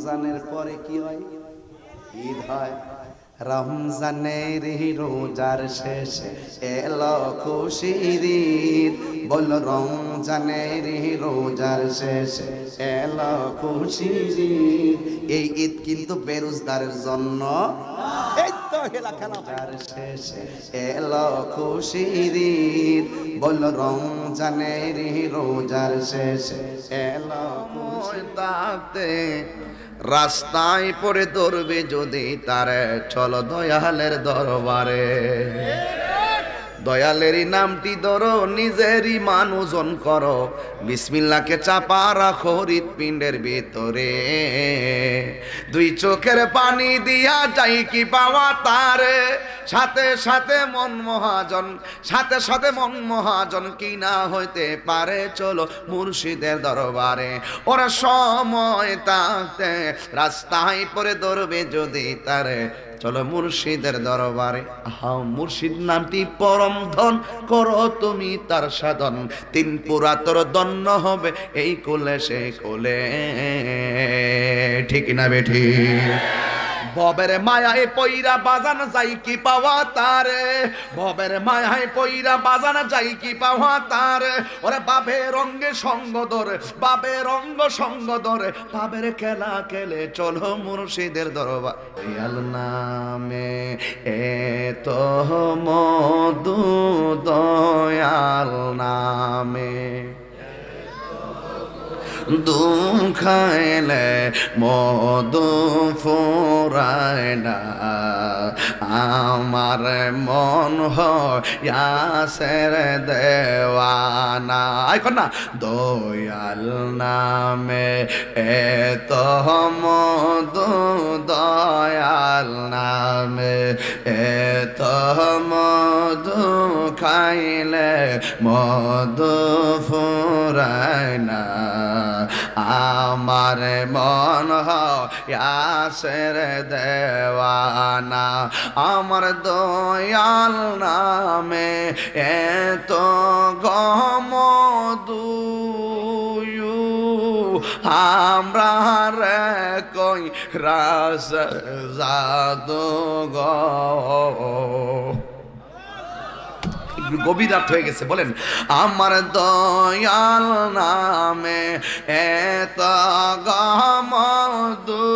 রমজানের পরে কি হয়? ঈদ হয়। রমজানের রোজার শেষে এলো খুশির ঈদ। বলো, রমজানের রোজার শেষে এলো খুশির ঈদ। এই ঈদ কিন্তু বেরোজগারের জন্য শেষে এলো খুশির ঈদ। বল, রমজানের রোজার শেষে এলো খুশির তাতে রাস্তায় পরে ধরবে যদি তারে চল দয়ালের দরবারে। দয়ালেরই নামটি ধরো, নিজেরই মান ওজন করো। বিসমিল্লাকে চাপা রাখো হৃৎপিণ্ডের ভিতরে। দুই চোখের পানি দিয়া যাই কি পাওয়া তারে। সাথে সাথে মন মহাজন, সাথে সাথে মন মহাজন কি না হইতে পারে? চলো মুর্শিদের দরবারে। ওরা সময় তাতে রাস্তায় পরে ধরবে যদি তারে। চলো মুর্শিদের দরবারে। হা মুর্শিদ নামটি পরম ধন, করো তুমি তার সাধন। তিন পুরাতর দন্য হবে এই কোলে, সে কোলে। ঠিক না বেঠি? ভবের মায়ায় পইরা বাজান যাই কি পাওয়া তারে? ভবের মায়ায় পইরা বাজান যাই কি পাওয়া তারে? ওরে বাবে রঙ্গে সঙ্গ ধরে বাবে রঙ্গ সঙ্গ ধরে বাবের খেলা খেলে চলো মুর্শিদের দরবার। দয়াল নামে এত মধু দয়াল নামে দুখাইলে মধু ফুরায় না। আমার মন হয়াসের দেওয়ানা। এখন না। দয়াল নামে এত মধু, দয়াল নামে এত মধু খাইলে মধু ফুরায় না। আমার মন হয়াসের দেওয়ানা। আমার দয়াল নামে এত গমদুয়ু আমরা রে কই রাস জাদু গো গভীর রাত হয়ে গেছে। বলেন, আমার দয়াল নামে এত গমদু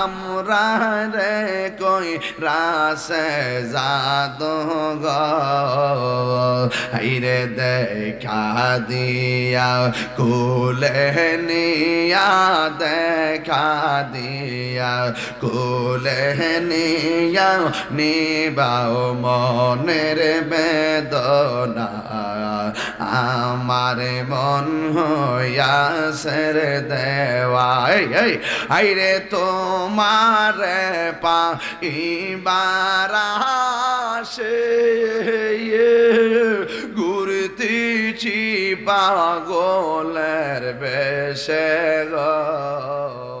আমরা রে কই রাসে জাদু গাইরে দেখা দিয়া, কুলে নিয়া দেখা দিয়া, কুলে নিয়া নিবাও মনের বেদনা। আমার মন হইয়াসের দেওয়া এই এই আইরে তোমার পা ইবারাসে ঘুরতিছি পাগলের বেশে গো।